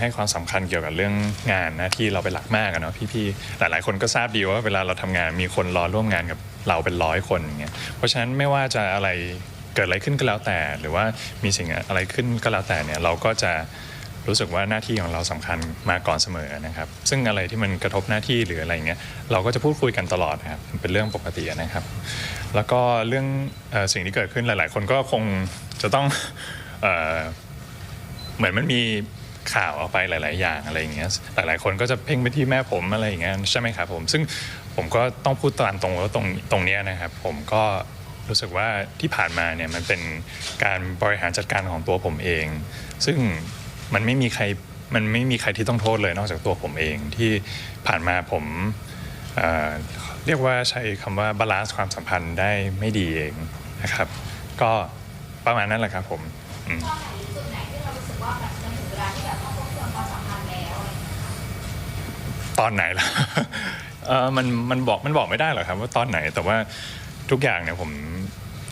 ให้ความสำคัญเกี่ยวกับเรื่องงานหน้าที่เราเป็นหลักมากอะเนาะพี่ๆหลายๆ คนก็ทราบดีว่าเวลาเราทำงานมีคนรอร่วมงานกับเราเป็นร้อยคนอย่างเงี้ยเพราะฉะนั้นไม่ว่าจะอะไรเกิดอะไรขึ้นก็แล้วแต่ หรือว่ามีสิ่งอะไรขึ้นก็แล้วแต่เนี่ยเราก็จะรู้สึกว่าหน้าที่ของเราสำคัญมาก่อนเสมอนะครับซึ่งอะไรที่มันกระทบหน้าที่หรืออะไรเงี้ยเราก็จะพูดคุยกันตลอดนะครับเป็นเรื่องปกตินะครับ แล้วก็เรื่องอสิ่งที่เกิดขึ้นหลาย ๆ คนก็คงจะต้องเหมือนมันมี ข่าวออกไปหลาย ๆ อย่างอะไรอย่างเงี้ยหลาย ๆ คนก็จะเพ่งไปที่แม่ผมอะไรอย่างเงี้ยใช่ไหมครับผมซึ่งผมก็ต้องพูดตามตรงว่าตรงตรงเนี้ยนะครับ ผมก็รู้สึกว่าที่ผ่านมาเนี่ยมันเป็นการบริหารจัดการของตัวผมเอง ซึ่งมันไม่มีใครมันไม่มีใครที่ต้องโทษเลยนอกจากตัวผมเองที่ผ่านมาผมเเรียกว่าใช้คำว่าบาลานซ์ความสัมพันธ์ได้ไม่ดีเองนะครับ ก็ประมาณนั้นแหละครับผมอืมข้อไหนจุดไหนที่เรารู้สึกว่าแบบมันถึงเวลาที่ ตอนไหนล่ะเออมันมันบอกมันบอกไม่ได้หรอกครับ ว่าตอนไหนแต่ว่าทุกอย่างเนี่ยผม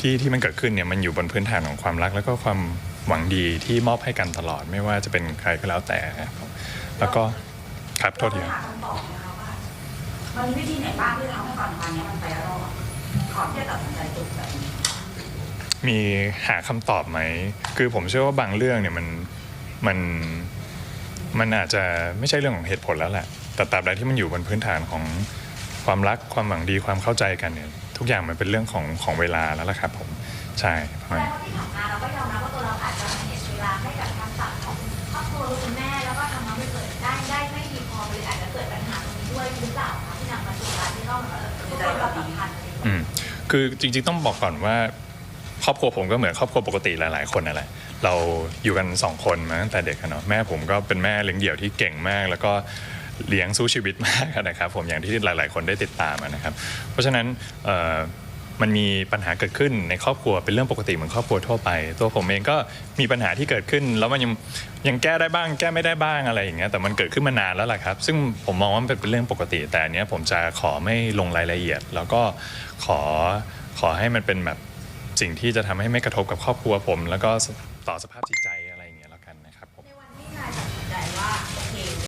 ที่ที่มันเกิดขึ้นเนี่ยมันอยู่บนพื้นฐานของความรัก แล้วก็ความหวังดีที่มอบให้กันตลอดไม่ว่าจะเป็นใครก็แล้วแต่ครับแล้วก็ครับโทษทีเราครับหาคำตอบนะคะว่ามันมีวิธีไหนบ้างที่ทำให้ความสัมพันธ์เนี้ยมันไปรอดก่อนที่จะตัดสินใจจบแบบนี้มีหาคำตอบไหม คือผมเชื่อว่าบางเรื่องเนี่ยมันมันมันอาจจะไม่ใช่เรื่องของเหตุผลแล้วแหละ แต่ตราบใดที่มันอยู่บนพื้นฐานของความรักความหวังดีความเข้าใจกันเนี่ยทุกอย่างมันเป็นเรื่องของของเวลาแล้วล่ะครับผมใช่ประมาณแต่ว่าที่ผ่านมาเราก็ยอมรับว่าตัวเราอาจจะเห็นเวลาให้กับทางฝั่งของครอบครัวคุณแม่แล้วก็ทำน้องไม่เกิดได้ได้ไม่ดีพอเลยอาจจะเกิดปัญหาตรงนี้ด้วยหรือเปล่าคะที่นำมาสู่การที่ต้องเออทบทวนความสัมพันธ์อะไรอย่างเงี้ยอืมคือจริงๆต้องบอกก่อนว่าครอบครัวผมก็เหมือนครอบครัวปกติหลาย ๆ คนนั่นแหละ เราอยู่กันสองคนมาตั้งแต่เด็กอะเนาะแม่ผมก็เป็นแม่เลี้ยงเดี่ยวที่เก่งมาก แล้วก็ เลี้ยงสู้ชีวิตมากนะครับผมอย่างที่หลาย ๆ คนได้ติดตามนะครับ เพราะฉะนั้นมันมีปัญหาเกิดขึ้นในครอบครัวเป็นเรื่องปกติเหมือนครอบครัวทั่วไป ตัวผมเองก็มีปัญหาที่เกิดขึ้น แล้วมันยังยังแก้ได้บ้าง แก้ไม่ได้บ้างอะไรอย่างเงี้ยแต่มันเกิดขึ้นมานานแล้วล่ะครับ ซึ่งผมมองว่ามันเป็นเรื่องปกติ แต่อันเนี้ยผมจะขอไม่ลงรายละเอียด แล้วก็ขอขอให้มันเป็นแบบสิ่งที่จะทำให้ไม่กระทบกับครอบครัวผม แล้วก็ต่อสภาพจิตใจอะไรอย่างเงี้ยแล้วกันนะครับในวันที่นายตัดสินใจว่า